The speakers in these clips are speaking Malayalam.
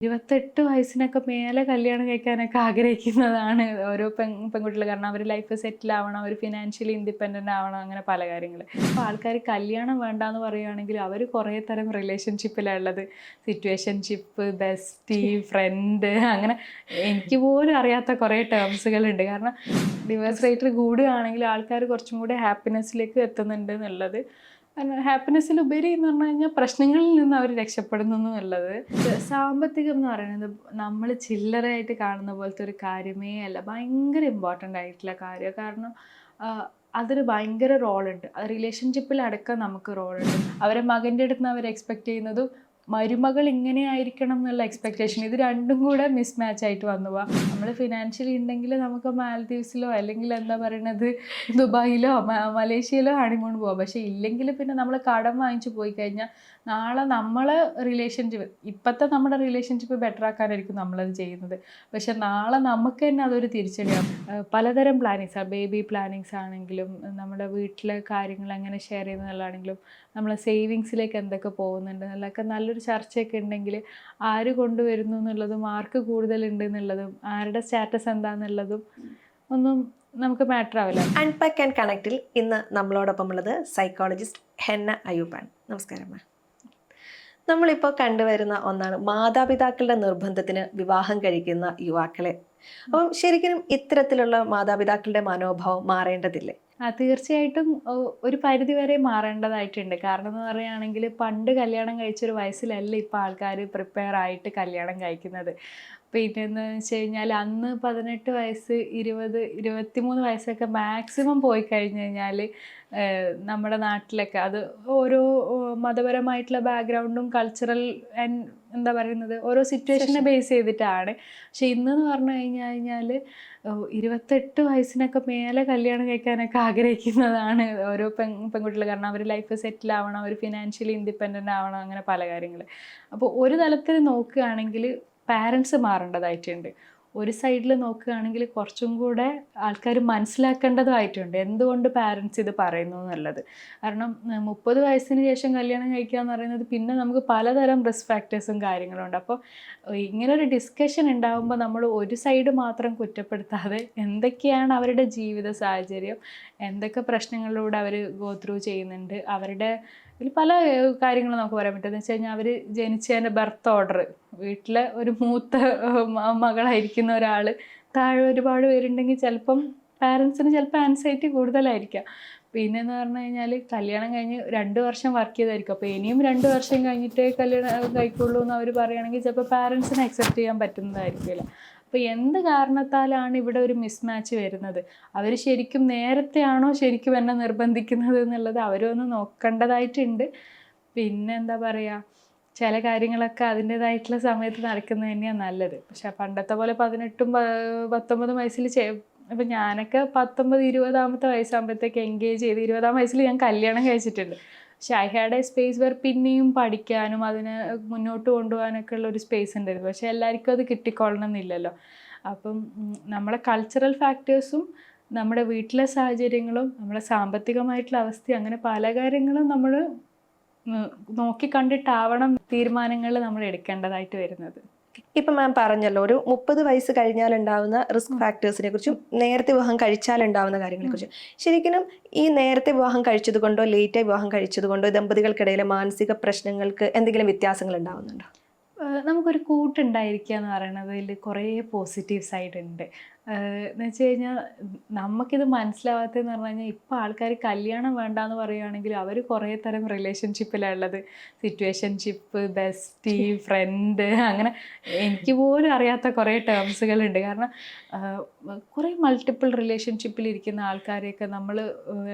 ഇരുപത്തെട്ട് വയസ്സിനൊക്കെ മേലെ കല്യാണം കഴിക്കാനൊക്കെ ആഗ്രഹിക്കുന്നതാണ് ഓരോ പെൺ പെൺകുട്ടികൾ കാരണം അവർ ലൈഫ് സെറ്റിൽ ആവണം അവർ ഫിനാൻഷ്യലി ഇൻഡിപെൻഡന്റ് ആവണം അങ്ങനെ പല കാര്യങ്ങൾ അപ്പോൾ ആൾക്കാർ കല്യാണം വേണ്ട എന്ന് പറയുകയാണെങ്കിൽ അവർ കുറേ തരം റിലേഷൻഷിപ്പിലുള്ളത് സിറ്റുവേഷൻഷിപ്പ് ബെസ്റ്റി ഫ്രണ്ട് അങ്ങനെ എനിക്ക് പോലും അറിയാത്ത കുറേ ടേംസുകളുണ്ട് കാരണം ഡിവേഴ്സ് റേറ്റ് കൂടുകയാണെങ്കിൽ ആൾക്കാർ കുറച്ചും കൂടെ ഹാപ്പിനെസ്സിലേക്ക് എത്തുന്നുണ്ട് എന്നുള്ളത് ഹാപ്പിനെസ്സിലുപരി എന്ന് പറഞ്ഞു കഴിഞ്ഞാൽ പ്രശ്നങ്ങളിൽ നിന്ന് അവർ രക്ഷപ്പെടുന്നു എന്നുള്ളത് സാമ്പത്തികം എന്ന് പറയുന്നത് നമ്മൾ ചില്ലറയായിട്ട് കാണുന്ന പോലത്തെ ഒരു കാര്യമേ അല്ല. ഭയങ്കര ഇമ്പോർട്ടന്റ് ആയിട്ടുള്ള കാര്യം. കാരണം അതൊരു ഭയങ്കര റോളുണ്ട് റിലേഷൻഷിപ്പിൽ അടക്കം നമുക്ക് റോളുണ്ട് അവരെ മകന്റെ അടുത്ത് നിന്ന് അവർ എക്സ്പെക്ട് ചെയ്യുന്നതും മരുമകൾ ഇങ്ങനെ ആയിരിക്കണം എന്നുള്ള എക്സ്പെക്റ്റേഷൻ ഇത് രണ്ടും കൂടെ മിസ്മാച്ച് ആയിട്ട് വന്നു. പോവാം നമ്മൾ ഫിനാൻഷ്യലി ഉണ്ടെങ്കിൽ നമുക്ക് മാലദ്വീപ്സിലോ അല്ലെങ്കിൽ എന്താ പറയണത് ദുബായിലോ മലേഷ്യയിലോ ഹണിമൂൺ പോവാം. പക്ഷേ ഇല്ലെങ്കിൽ പിന്നെ നമ്മൾ കടം വാങ്ങിച്ചു പോയി കഴിഞ്ഞാൽ നാളെ നമ്മൾ റിലേഷൻഷിപ്പ് ഇപ്പോഴത്തെ നമ്മുടെ റിലേഷൻഷിപ്പ് ബെറ്റർ ആക്കാനായിരിക്കും നമ്മളത് ചെയ്യുന്നത്. പക്ഷെ നാളെ നമുക്ക് തന്നെ അതൊരു തിരിച്ചടിയാണ് പലതരം പ്ലാനിങ്സ് ബേബി പ്ലാനിങ്സ് ആണെങ്കിലും നമ്മുടെ വീട്ടിലെ കാര്യങ്ങൾ എങ്ങനെ ഷെയർ ചെയ്യുന്നതാണെങ്കിലും നമ്മളെ സേവിങ്സിലേക്ക് എന്തൊക്കെ പോകുന്നുണ്ട് എന്നുള്ളതൊക്കെ നല്ലൊരു ചർച്ചയൊക്കെ ഉണ്ടെങ്കിൽ ആര് കൊണ്ടുവരുന്നു എന്നുള്ളതും ആർക്ക് കൂടുതലുണ്ട് എന്നുള്ളതും ആരുടെ സ്റ്റാറ്റസ് എന്താണെന്നുള്ളതും ഒന്നും നമുക്ക് മാറ്റർ ആവില്ല. അൺപാക്ക് ആൻഡ് കണക്റ്റിൽ ഇന്ന് നമ്മളോടൊപ്പം ഉള്ളത് സൈക്കോളജിസ്റ്റ് ഹെന്ന അയ്യൂബാണ്. നമസ്കാരം മാം നമ്മളിപ്പോൾ കണ്ടുവരുന്ന ഒന്നാണ് മാതാപിതാക്കളുടെ നിർബന്ധത്തിന് വിവാഹം കഴിക്കുന്ന യുവാക്കളെ. അപ്പം ശരിക്കും ഇത്തരത്തിലുള്ള മാതാപിതാക്കളുടെ മനോഭാവം മാറേണ്ടതില്ലേ? ആ തീർച്ചയായിട്ടും ഒരു പരിധി വരെ മാറേണ്ടതായിട്ടുണ്ട്. കാരണം എന്ന് പറയുകയാണെങ്കിൽ പണ്ട് കല്യാണം കഴിച്ചൊരു വയസ്സിലല്ല ഇപ്പോൾ ആൾക്കാർ പ്രിപ്പയർ ആയിട്ട് കല്യാണം കഴിക്കുന്നത്. പിന്നെ എന്ന് വെച്ച് കഴിഞ്ഞാൽ അന്ന് പതിനെട്ട് വയസ്സ് ഇരുപത് ഇരുപത്തിമൂന്ന് വയസ്സൊക്കെ മാക്സിമം പോയി കഴിഞ്ഞ് കഴിഞ്ഞാൽ നമ്മുടെ നാട്ടിലൊക്കെ അത് ഓരോ മതപരമായിട്ടുള്ള ബാക്ക്ഗ്രൗണ്ടും കൾച്ചറൽ ആൻഡ് എന്താ പറയുന്നത് ഓരോ സിറ്റുവേഷനെ ബേസ് ചെയ്തിട്ടാണ്. പക്ഷെ ഇന്നെന്ന് പറഞ്ഞു കഴിഞ്ഞു കഴിഞ്ഞാൽ ഇരുപത്തെട്ട് വയസ്സിനൊക്കെ മേലെ കല്യാണം കഴിക്കാനൊക്കെ ആഗ്രഹിക്കുന്നതാണ് ഓരോ പെൺ പെൺകുട്ടികൾ കാരണം അവർ ലൈഫ് സെറ്റിൽ ആവണം അവർ ഫിനാൻഷ്യലി ഇൻഡിപെൻഡന്റ് ആവണം അങ്ങനെ പല കാര്യങ്ങൾ അപ്പോൾ ഒരു തലത്തിൽ നോക്കുകയാണെങ്കിൽ പാരൻസ് മാറേണ്ടതായിട്ടുണ്ട്. ഒരു സൈഡിൽ നോക്കുകയാണെങ്കിൽ കുറച്ചും കൂടെ ആൾക്കാർ മനസ്സിലാക്കേണ്ടതായിട്ടുണ്ട്. എന്തുകൊണ്ട് പാരൻസ് ഇത് പറയുന്നു എന്നുള്ളത്. കാരണം മുപ്പത് വയസ്സിന് ശേഷം കല്യാണം കഴിക്കുക എന്ന് പറയുന്നത് പിന്നെ നമുക്ക് പലതരം റിസ്ക് ഫാക്ടേഴ്സും കാര്യങ്ങളുണ്ട്. അപ്പോൾ ഇങ്ങനെ ഒരു ഡിസ്കഷൻ ഉണ്ടാകുമ്പോൾ നമ്മൾ ഒരു സൈഡ് മാത്രം കുറ്റപ്പെടുത്താതെ എന്തൊക്കെയാണ് അവരുടെ ജീവിത സാഹചര്യം എന്തൊക്കെ പ്രശ്നങ്ങളിലൂടെ അവർ ഗോത്രൂ ചെയ്യുന്നുണ്ട് അവരുടെ പല കാര്യങ്ങളും നമുക്ക് പറയാൻ പറ്റും. എന്ന് വെച്ച് കഴിഞ്ഞാൽ അവർ ജനിച്ചതിന്റെ ബർത്ത് ഓർഡർ വീട്ടിലെ ഒരു മൂത്ത മകളായിരിക്കുന്ന ഒരാൾ താഴെ ഒരുപാട് പേരുണ്ടെങ്കിൽ ചിലപ്പം പാരൻസിന് ചിലപ്പോൾ ആൻസൈറ്റി കൂടുതലായിരിക്കാം. പിന്നെ എന്ന് പറഞ്ഞു കഴിഞ്ഞാൽ കല്യാണം കഴിഞ്ഞ് രണ്ട് വർഷം വർക്ക് ചെയ്തായിരിക്കും. അപ്പോൾ ഇനിയും രണ്ട് വർഷം കഴിഞ്ഞിട്ടേ കല്യാണം കഴിക്കുള്ളൂ എന്ന് അവർ പറയുകയാണെങ്കിൽ ചിലപ്പോൾ പാരൻസിന് അക്സെപ്റ്റ് ചെയ്യാൻ പറ്റുന്നതായിരിക്കില്ല. അപ്പോൾ എന്ത് കാരണത്താലാണ് ഇവിടെ ഒരു മിസ്മാച്ച് വരുന്നത്? അവർ ശരിക്കും നേരത്തെയാണോ ശരിക്കും എന്നെ നിർബന്ധിക്കുന്നത് എന്നുള്ളത് അവരൊന്ന് നോക്കേണ്ടതായിട്ടുണ്ട്. പിന്നെ എന്താ പറയുക ചില കാര്യങ്ങളൊക്കെ അതിന്റെതായിട്ടുള്ള സമയത്ത് നടക്കുന്നത് തന്നെയാണ് നല്ലത്. പക്ഷെ പണ്ടത്തെ പോലെ പതിനെട്ടും പത്തൊമ്പതും വയസ്സിൽ ഇപ്പം ഞാനൊക്കെ പത്തൊമ്പത് ഇരുപതാമത്തെ വയസ്സാകുമ്പോഴത്തേക്ക് എൻഗേജ് ചെയ്ത് ഇരുപതാം വയസ്സിൽ ഞാൻ കല്യാണം കഴിച്ചിട്ടുണ്ട്. പക്ഷെ I had a space where പിന്നെയും പഠിക്കാനും അതിന് മുന്നോട്ട് കൊണ്ടുപോകാനൊക്കെ ഉള്ള ഒരു സ്പേസ് ഉണ്ടായിരുന്നു. പക്ഷെ എല്ലാവർക്കും അത് കിട്ടിക്കൊള്ളണം എന്നില്ലല്ലോ. അപ്പം നമ്മളെ കൾച്ചറൽ ഫാക്ടേഴ്സും നമ്മുടെ വീട്ടിലെ സാഹചര്യങ്ങളും നമ്മുടെ സാമ്പത്തികമായിട്ടുള്ള അവസ്ഥയും അങ്ങനെ പല കാര്യങ്ങളും നമ്മൾ നോക്കി കണ്ടിട്ടാവണം തീരുമാനങ്ങൾ നമ്മൾ എടുക്കേണ്ടതായിട്ട് വരുന്നത്. ഇപ്പം മാം പറഞ്ഞല്ലോ ഒരു മുപ്പത് വയസ്സ് കഴിഞ്ഞാൽ ഉണ്ടാവുന്ന റിസ്ക് ഫാക്ടേഴ്സിനെ കുറിച്ചും നേരത്തെ വിവാഹം കഴിച്ചാൽ ഉണ്ടാവുന്ന കാര്യങ്ങളെ കുറിച്ചും. ശരിക്കും ഈ നേരത്തെ വിവാഹം കഴിച്ചത് കൊണ്ടോ ലേറ്റായി വിവാഹം കഴിച്ചത് കൊണ്ടോ ദമ്പതികൾക്കിടയിലെ മാനസിക പ്രശ്നങ്ങൾക്ക് എന്തെങ്കിലും വ്യത്യാസങ്ങൾ ഉണ്ടാവുന്നുണ്ടോ? നമുക്കൊരു കൂട്ടുണ്ടായിരിക്കുക എന്ന് പറയുന്നതിൽ കുറേ പോസിറ്റീവ് സൈഡ് ഉണ്ട്. എന്ന് വെച്ച് കഴിഞ്ഞാൽ നമുക്കിത് മനസ്സിലാവാത്തതെന്ന് പറഞ്ഞു കഴിഞ്ഞാൽ ഇപ്പോൾ ആൾക്കാർ കല്യാണം വേണ്ടാന്ന് പറയുകയാണെങ്കിൽ അവർ കുറേ തരം റിലേഷൻഷിപ്പിലാണ് ഉള്ളത് സിറ്റുവേഷൻഷിപ്പ് ബെസ്റ്റി ഫ്രണ്ട് അങ്ങനെ എനിക്ക് പോലും അറിയാത്ത കുറേ ടേംസുകളുണ്ട് കാരണം കുറേ മൾട്ടിപ്പിൾ റിലേഷൻഷിപ്പിൽ ഇരിക്കുന്ന ആൾക്കാരെയൊക്കെ നമ്മൾ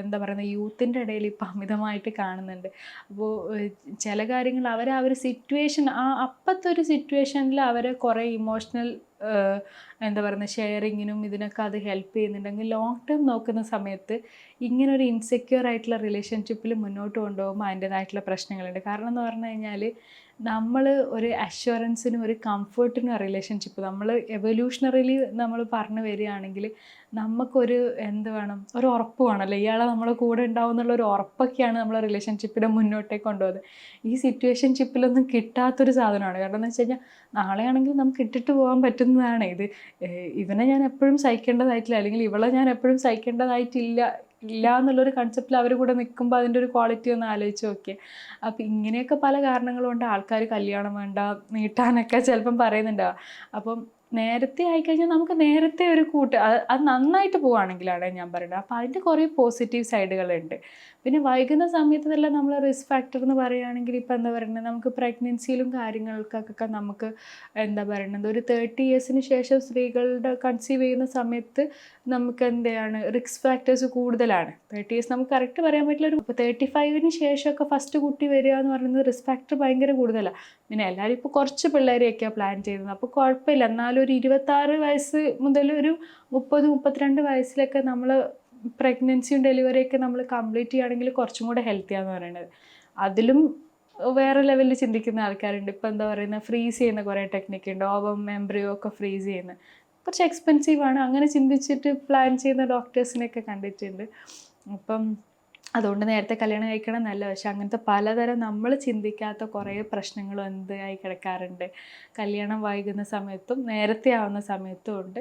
എന്താ പറയുന്നത് യൂത്തിന്റെ ഇടയിൽ ഇപ്പം അമിതമായിട്ട് കാണുന്നുണ്ട്. അപ്പോൾ ചില കാര്യങ്ങൾ അവരെ ആ ഒരു സിറ്റുവേഷൻ ആ അപ്പത്തെ ഒരു സിറ്റുവേഷനിൽ അവരെ കുറേ ഇമോഷണൽ എന്താ പറയുന്നത് ഷെയറിങ്ങിനും ഇതിനൊക്കെ അത് ഹെൽപ്പ് ചെയ്യുന്നുണ്ടെങ്കിൽ ലോങ് ടേം നോക്കുന്ന സമയത്ത് ഇങ്ങനെ ഒരു ഇൻസെക്യൂർ ആയിട്ടുള്ള റിലേഷൻഷിപ്പിൽ മുന്നോട്ട് കൊണ്ടുപോകുമ്പോൾ അതിന്റെതായിട്ടുള്ള പ്രശ്നങ്ങളുണ്ട്. കാരണം എന്ന് പറഞ്ഞു കഴിഞ്ഞാൽ നമ്മൾ ഒരു അഷ്വറൻസിനും ഒരു കംഫർട്ടിനും റിലേഷൻഷിപ്പ് നമ്മൾ എവല്യൂഷണറിലി നമ്മൾ പറഞ്ഞു വരികയാണെങ്കിൽ നമുക്കൊരു എന്ത് വേണം? ഒരു ഉറപ്പ് വേണമല്ലോ ഇയാളെ നമ്മൾ കൂടെ ഉണ്ടാവും എന്നുള്ള ഒരു ഉറപ്പൊക്കെയാണ് നമ്മളെ റിലേഷൻഷിപ്പിനെ മുന്നോട്ടേക്ക് കൊണ്ടുപോകുന്നത്. ഈ സിറ്റുവേഷൻഷിപ്പിലൊന്നും കിട്ടാത്തൊരു സാധനമാണ്. കാരണം എന്ന് വെച്ച് കഴിഞ്ഞാൽ നാളെയാണെങ്കിൽ നമുക്ക് ഇട്ടിട്ട് പോകാൻ പറ്റുന്നതാണ്. ഇത് ഇവനെ ഞാൻ എപ്പോഴും സഹിക്കേണ്ടതായിട്ടില്ല. അല്ലെങ്കിൽ ഇവളെ ഞാൻ എപ്പോഴും സഹിക്കേണ്ടതായിട്ടില്ല ഇല്ല എന്നുള്ളൊരു കൺസെപ്റ്റിൽ അവർ കൂടെ നിൽക്കുമ്പോൾ അതിന്റെ ഒരു ക്വാളിറ്റി ഒന്ന് ആലോചിച്ച് നോക്കിയേ. അപ്പം ഇങ്ങനെയൊക്കെ പല കാരണങ്ങൾ കൊണ്ട് ആൾക്കാർ കല്യാണം വേണ്ട നീട്ടാനൊക്കെ ചിലപ്പം പറയുന്നുണ്ടാവുക അപ്പം നേരത്തെ ആയിക്കഴിഞ്ഞാൽ നമുക്ക് നേരത്തെ ഒരു കൂട്ട് അത് അത് നന്നായിട്ട് പോവുകയാണെങ്കിലാണ് ഞാൻ പറയുന്നത് അപ്പോൾ അതിന്റെ കുറേ പോസിറ്റീവ് സൈഡുകളുണ്ട് പിന്നെ വൈകുന്ന സമയത്ത് തന്നെ നമ്മൾ റിസ്ക് ഫാക്ടർ എന്ന് പറയുകയാണെങ്കിൽ ഇപ്പം എന്താ പറയുന്നത് നമുക്ക് പ്രഗ്നൻസിയിലും കാര്യങ്ങൾക്കൊക്കെ നമുക്ക് എന്താ പറയുന്നത് ഒരു തേർട്ടി ഇയേഴ്സിന് ശേഷം സ്ത്രീകളുടെ കൺസീവ് ചെയ്യുന്ന സമയത്ത് നമുക്ക് എന്താണ് റിസ്ക് ഫാക്ടേഴ്സ് കൂടുതലാണ്. തേർട്ടി ഇയേഴ്സ് നമുക്ക് കറക്റ്റ് പറയാൻ പറ്റില്ല ഒരു ഇപ്പോൾ തേർട്ടി ഫൈവിന് ശേഷമൊക്കെ ഫസ്റ്റ് കുട്ടി വരിക എന്ന് പറയുന്നത് റിസ്ക് ഫാക്ടർ ഭയങ്കര കൂടുതലാണ് പിന്നെ എല്ലാവരും ഇപ്പോൾ കുറച്ച് പിള്ളേരെയൊക്കെയാണ് പ്ലാൻ ചെയ്യുന്നത്. അപ്പോൾ കുഴപ്പമില്ല എന്നാലും ഒരു ഇരുപത്താറ് വയസ്സ് മുതൽ ഒരു മുപ്പത് മുപ്പത്തിരണ്ട് വയസ്സിലൊക്കെ നമ്മൾ പ്രഗ്നൻസിയും ഡെലിവറിയൊക്കെ നമ്മൾ കംപ്ലീറ്റ് ചെയ്യുകയാണെങ്കിൽ കുറച്ചും കൂടെ ഹെൽത്തിയാന്ന് പറയുന്നത് അതിലും വേറെ ലെവലിൽ ചിന്തിക്കുന്ന ആൾക്കാരുണ്ട്. ഇപ്പം എന്താ പറയുന്നത് ഫ്രീസ് ചെയ്യുന്ന കുറേ ടെക്നിക്ക് ഉണ്ട്. ഓവം എംബ്രിയോ ഒക്കെ ഫ്രീസ് ചെയ്യുന്ന. കുറച്ച് എക്സ്പെൻസീവ് ആണ്. അങ്ങനെ ചിന്തിച്ചിട്ട് പ്ലാൻ ചെയ്യുന്ന ഡോക്ടേഴ്സിനെയൊക്കെ കണ്ടിട്ടുണ്ട്. അപ്പം അതുകൊണ്ട് നേരത്തെ കല്യാണം കഴിക്കണം നല്ല പക്ഷെ അങ്ങനത്തെ പലതരം നമ്മൾ ചിന്തിക്കാത്ത കുറേ പ്രശ്നങ്ങളും എന്തായി കിടക്കാറുണ്ട്. കല്യാണം വൈകുന്ന സമയത്തും നേരത്തെ ആവുന്ന സമയത്തും ഉണ്ട്.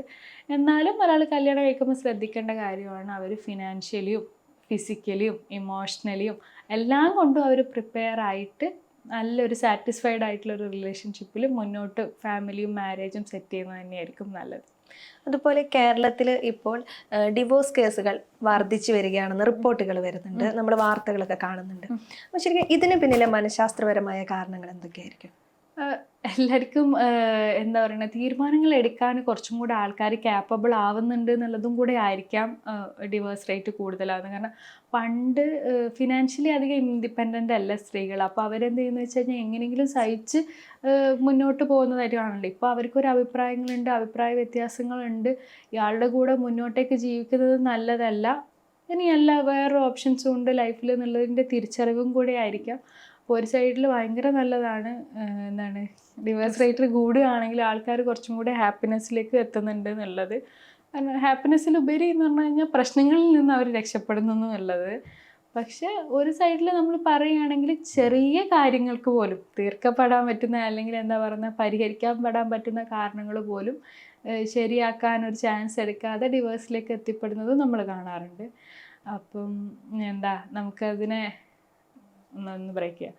എന്നാലും ഒരാൾ കല്യാണം കഴിക്കുമ്പോൾ ശ്രദ്ധിക്കേണ്ട കാര്യമാണ്. അവർ ഫിനാൻഷ്യലിയും ഫിസിക്കലിയും ഇമോഷണലിയും എല്ലാം കൊണ്ടും അവർ പ്രിപ്പയർ ആയിട്ട് നല്ലൊരു സാറ്റിസ്ഫൈഡ് ആയിട്ടുള്ള ഒരു റിലേഷൻഷിപ്പിൽ മുന്നോട്ട് ഫാമിലിയും മാരേജും സെറ്റ് ചെയ്യുന്നത് തന്നെയായിരിക്കും നല്ലത്. അതുപോലെ കേരളത്തിൽ ഇപ്പോൾ ഡിവോഴ്സ് കേസുകൾ വർദ്ധിച്ചു വരികയാണെന്ന് റിപ്പോർട്ടുകൾ വരുന്നുണ്ട്. നമ്മുടെ വാർത്തകളൊക്കെ കാണുന്നുണ്ട്. അപ്പോൾ ശരിക്കും ഇതിന് പിന്നിലെ മനഃശാസ്ത്രപരമായ കാരണങ്ങൾ എന്തൊക്കെയായിരിക്കും? എല്ലാവർക്കും എന്താ പറയുക തീരുമാനങ്ങൾ എടുക്കാൻ കുറച്ചും കൂടെ ആൾക്കാർ ക്യാപ്പബിൾ ആവുന്നുണ്ട് എന്നുള്ളതും കൂടെ ആയിരിക്കാം ഡിവേഴ്സ് റേറ്റ് കൂടുതലാകുന്നത് കാരണം പണ്ട് ഫിനാൻഷ്യലി അധികം ഇൻഡിപെൻഡന്റ് അല്ല സ്ത്രീകൾ. അപ്പോൾ അവരെന്ത് ചെയ്യുന്നു വെച്ച് കഴിഞ്ഞാൽ എങ്ങനെയെങ്കിലും സഹിച്ച് മുന്നോട്ട് പോകുന്നതായിട്ട് കാണുന്നുണ്ട് ഇപ്പോൾ അവർക്കൊരു അഭിപ്രായങ്ങളുണ്ട് അഭിപ്രായ വ്യത്യാസങ്ങളുണ്ട്. ഇയാളുടെ കൂടെ മുന്നോട്ടേക്ക് ജീവിക്കുന്നത് നല്ലതല്ല. ഇനി ഇനിയല്ല വേറെ ഓപ്ഷൻസും ഉണ്ട് ലൈഫിൽ എന്നുള്ളതിന്റെ തിരിച്ചറിവും കൂടെ ആയിരിക്കാം. അപ്പോൾ ഒരു സൈഡിൽ ഭയങ്കര നല്ലതാണ് എന്താണ് ഡിവേഴ്സ് റേറ്റ് കൂടുകയാണെങ്കിൽ ആൾക്കാർ കുറച്ചും കൂടെ ഹാപ്പിനെസ്സിലേക്ക് എത്തുന്നുണ്ട് എന്നുള്ളത്. ഹാപ്പിനെസ്സിലുപരി എന്ന് പറഞ്ഞു കഴിഞ്ഞാൽ പ്രശ്നങ്ങളിൽ നിന്ന് അവർ രക്ഷപ്പെടുന്നു എന്നുള്ളത്. പക്ഷെ ഒരു സൈഡിൽ നമ്മൾ പറയുകയാണെങ്കിൽ ചെറിയ കാര്യങ്ങൾക്ക് പോലും തീർക്കപ്പെടാൻ പറ്റുന്ന അല്ലെങ്കിൽ എന്താ പറയുക പരിഹരിക്കാൻ പെടാൻ പറ്റുന്ന കാരണങ്ങൾ പോലും ശരിയാക്കാൻ ഒരു ചാൻസ് എടുക്കാതെ ഡിവേഴ്സിലേക്ക് എത്തിപ്പെടുന്നത് നമ്മൾ കാണാറുണ്ട്. അപ്പം എന്താ നമുക്കതിനെ ഒന്ന് ബ്രേക്ക്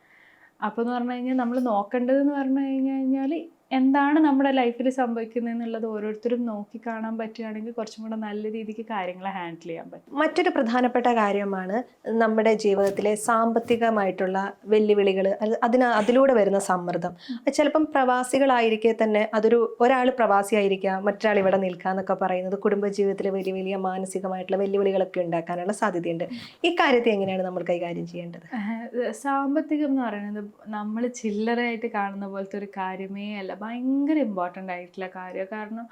അപ്പോൾ എന്ന് പറഞ്ഞു കഴിഞ്ഞാൽ നമ്മൾ നോക്കേണ്ടതെന്ന് പറഞ്ഞു കഴിഞ്ഞു കഴിഞ്ഞാൽ എന്താണ് നമ്മുടെ ലൈഫിൽ സംഭവിക്കുന്നത് എന്നുള്ളത് ഓരോരുത്തരും നോക്കി കാണാൻ പറ്റുകയാണെങ്കിൽ കുറച്ചും കൂടെ നല്ല രീതിക്ക് കാര്യങ്ങളെ ഹാൻഡിൽ ചെയ്യാൻ പറ്റും. മറ്റൊരു പ്രധാനപ്പെട്ട കാര്യമാണ് നമ്മുടെ ജീവിതത്തിലെ സാമ്പത്തികമായിട്ടുള്ള വെല്ലുവിളികൾ അതിന് അതിലൂടെ വരുന്ന സമ്മർദ്ദം. ചിലപ്പം പ്രവാസികളായിരിക്കെ തന്നെ അതൊരു ഒരാൾ പ്രവാസിയായിരിക്കാം മറ്റൊരാൾ ഇവിടെ നിൽക്കുക എന്നൊക്കെ പറയുന്നത് കുടുംബജീവിതത്തിലെ വലിയ വലിയ മാനസികമായിട്ടുള്ള വെല്ലുവിളികളൊക്കെ ഉണ്ടാക്കാനുള്ള സാധ്യതയുണ്ട്. ഈ കാര്യത്തെ എങ്ങനെയാണ് നമ്മൾ കൈകാര്യം ചെയ്യേണ്ടത്? സാമ്പത്തികം എന്ന് പറയുന്നത് നമ്മൾ ചില്ലറയായിട്ട് കാണുന്ന പോലത്തെ ഒരു കാര്യമേ അല്ല. ഭയങ്കര ഇമ്പോർട്ടന്റ് ആയിട്ടുള്ള കാര്യം. കാരണം